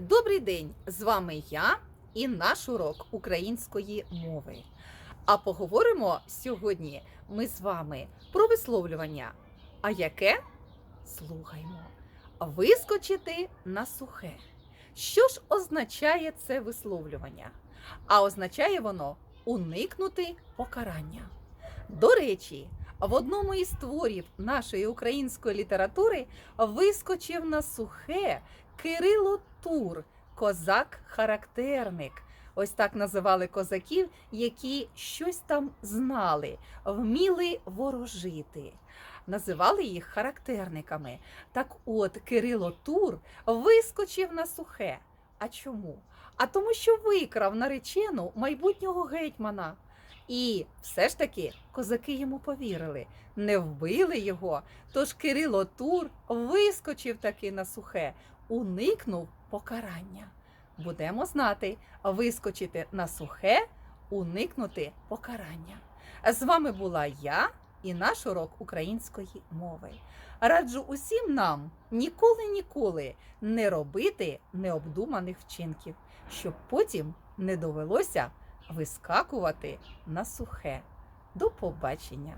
Добрий день! З вами я і наш урок української мови. А поговоримо сьогодні ми з вами про висловлювання. А яке? Слухаймо. Вискочити на сухе. Що ж означає це висловлювання? А означає воно уникнути покарання. До речі, в одному із творів нашої української літератури вискочив на сухе Кирило Тур, козак-характерник. Ось так називали козаків, які щось там знали, вміли ворожити. Називали їх характерниками. Так от Кирило Тур вискочив на сухе. А чому? А тому, що викрав наречену майбутнього гетьмана. І все ж таки козаки йому повірили, не вбили його. Тож Кирило Тур вискочив таки на сухе, уникнув покарання. Будемо знати, вискочити на сухе, уникнути покарання. З вами була я і наш урок української мови. Раджу усім нам ніколи-ніколи не робити необдуманих вчинків, щоб потім не довелося вискакувати на сухе. До побачення!